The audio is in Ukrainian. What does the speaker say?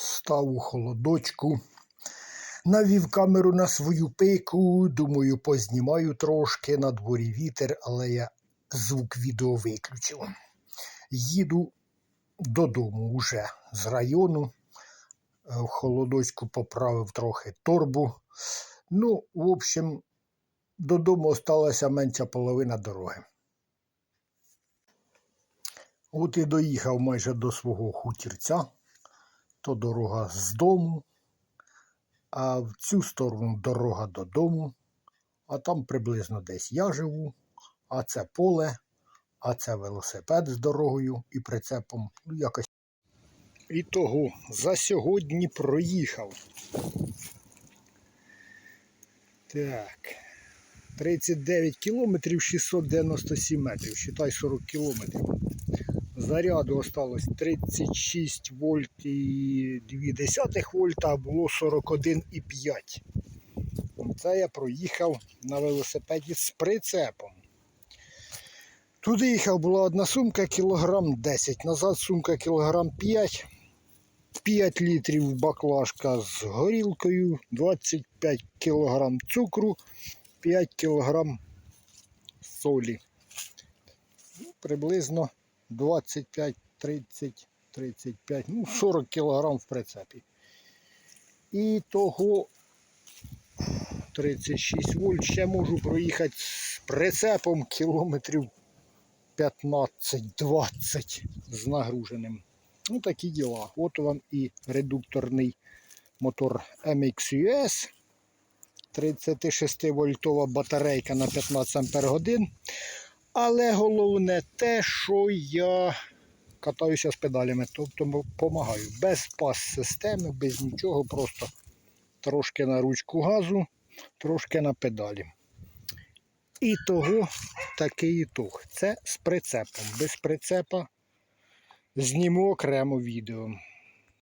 став у холодочку, навів камеру на свою пику, думаю, познімаю трошки, на дворі вітер, але я звук відео виключив. Їду додому вже з району. Е, В холодочку поправив трохи торбу. Ну, в общем, додому осталася менша половина дороги. От і доїхав майже до свого хутірця, то дорога з дому, а в цю сторону дорога додому, а там приблизно десь я живу, а це поле, а це велосипед з дорогою і прицепом. Ну, якось. І того за сьогодні проїхав. Так. 39 кілометрів 697 метрів, считай 40 кілометрів. Заряду осталось 36 вольт і 2 вольта, а було 41,5. Це я проїхав на велосипеді з прицепом. Туди їхав була одна сумка кілограм 10, назад сумка кілограм 5, 5 літрів баклажка з горілкою, 25 кілограм цукру, 5 кілограм солі. Ну, приблизно 25, 30, 35, ну 40 кілограм в прицепі. І того 36 вольт ще можу проїхати з прицепом кілометрів 15-20 з нагруженим. Ну такі діла. От вам і редукторний мотор MXUS. 36 вольтова батарейка на 15 ампер годин. Але головне те, що я катаюся з педалями, тобто допомагаю. Без пас-системи, без нічого, просто трошки на ручку газу, трошки на педалі. І того такий ітог. Це з прицепом. Без прицепа зніму окремо відео.